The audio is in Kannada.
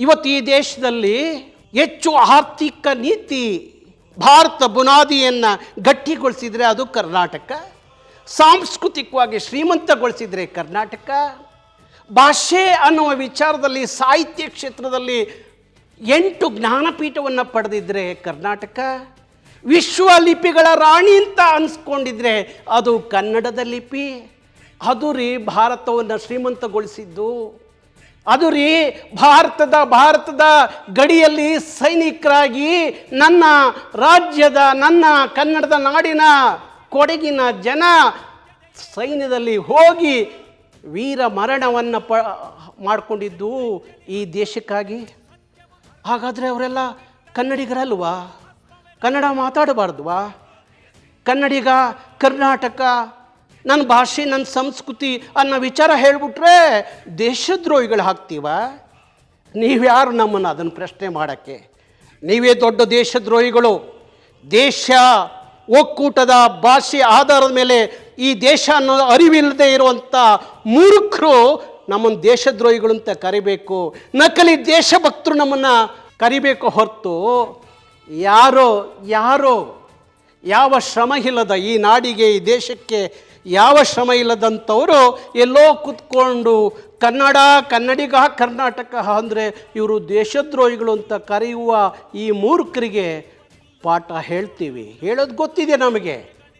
ಇವತ್ತು ಈ ದೇಶದಲ್ಲಿ ಹೆಚ್ಚು ಆರ್ಥಿಕ ನೀತಿ ಭಾರತ ಬುನಾದಿಯನ್ನು ಗಟ್ಟಿಗೊಳಿಸಿದರೆ ಅದು ಕರ್ನಾಟಕ, ಸಾಂಸ್ಕೃತಿಕವಾಗಿ ಶ್ರೀಮಂತಗೊಳಿಸಿದರೆ ಕರ್ನಾಟಕ, ಭಾಷೆ ಅನ್ನುವ ವಿಚಾರದಲ್ಲಿ, ಸಾಹಿತ್ಯ ಕ್ಷೇತ್ರದಲ್ಲಿ ಎಂಟು ಜ್ಞಾನಪೀಠವನ್ನು ಪಡೆದಿದ್ದರೆ ಕರ್ನಾಟಕ ವಿಶ್ವ ಲಿಪಿಗಳ ರಾಣಿ ಅಂತ ಅನ್ಸ್ಕೊಂಡಿದ್ರೆ ಅದು ಕನ್ನಡದ ಲಿಪಿ. ಅದು ರೀ ಭಾರತವನ್ನು ಶ್ರೀಮಂತಗೊಳಿಸಿದ್ದು. ಅದು ರೀ ಭಾರತದ ಭಾರತದ ಗಡಿಯಲ್ಲಿ ಸೈನಿಕರಾಗಿ ನನ್ನ ರಾಜ್ಯದ, ನನ್ನ ಕನ್ನಡದ ನಾಡಿನ ಕೊಡಗಿನ ಜನ ಸೈನ್ಯದಲ್ಲಿ ಹೋಗಿ ವೀರ ಮರಣವನ್ನು ಪ, ಮಾಡಿಕೊಂಡಿದ್ದು ಈ ದೇಶಕ್ಕಾಗಿ. ಹಾಗಾದರೆ ಅವರೆಲ್ಲ ಕನ್ನಡಿಗರಲ್ವಾ? ಕನ್ನಡ ಮಾತಾಡಬಾರ್ದುವಾ? ಕನ್ನಡಿಗ ಕರ್ನಾಟಕ ನನ್ನ ಭಾಷೆ ನನ್ನ ಸಂಸ್ಕೃತಿ ಅನ್ನೋ ವಿಚಾರ ಹೇಳಿಬಿಟ್ರೆ ದೇಶದ್ರೋಹಿಗಳು ಹಾಕ್ತೀವ ನೀವ್ಯಾರು ನಮ್ಮನ್ನು ಅದನ್ನು ಪ್ರಶ್ನೆ ಮಾಡೋಕ್ಕೆ? ನೀವೇ ದೊಡ್ಡ ದೇಶದ್ರೋಹಿಗಳು. ದೇಶ, ಒಕ್ಕೂಟದ ಭಾಷೆ ಆಧಾರದ ಮೇಲೆ ಈ ದೇಶ ಅನ್ನೋ ಅರಿವಿಲ್ಲದೆ ಇರುವಂಥ ಮೂರ್ಖರು ನಮ್ಮನ್ನು ದೇಶದ್ರೋಹಿಗಳು ಅಂತ ಕರಿಬೇಕು. ನಕಲಿ ದೇಶಭಕ್ತರು ನಮ್ಮನ್ನು ಕರಿಬೇಕು ಹೊರತು ಯಾರೋ ಯಾರೋ, ಯಾವ ಶ್ರಮ ಇಲ್ಲದ ಈ ನಾಡಿಗೆ, ಈ ದೇಶಕ್ಕೆ ಯಾವ ಶ್ರಮ ಇಲ್ಲದಂಥವರು ಎಲ್ಲೋ ಕೂತ್ಕೊಂಡು ಕನ್ನಡ ಕನ್ನಡಿಗ ಕರ್ನಾಟಕ ಅಂದರೆ ಇವರು ದೇಶದ್ರೋಹಿಗಳು ಅಂತ ಕರೆಯುವ ಈ ಮೂರ್ಖರಿಗೆ ಪಾಠ ಹೇಳ್ತೀವಿ. ಹೇಳೋದು ಗೊತ್ತಿದೆ ನಮಗೆ.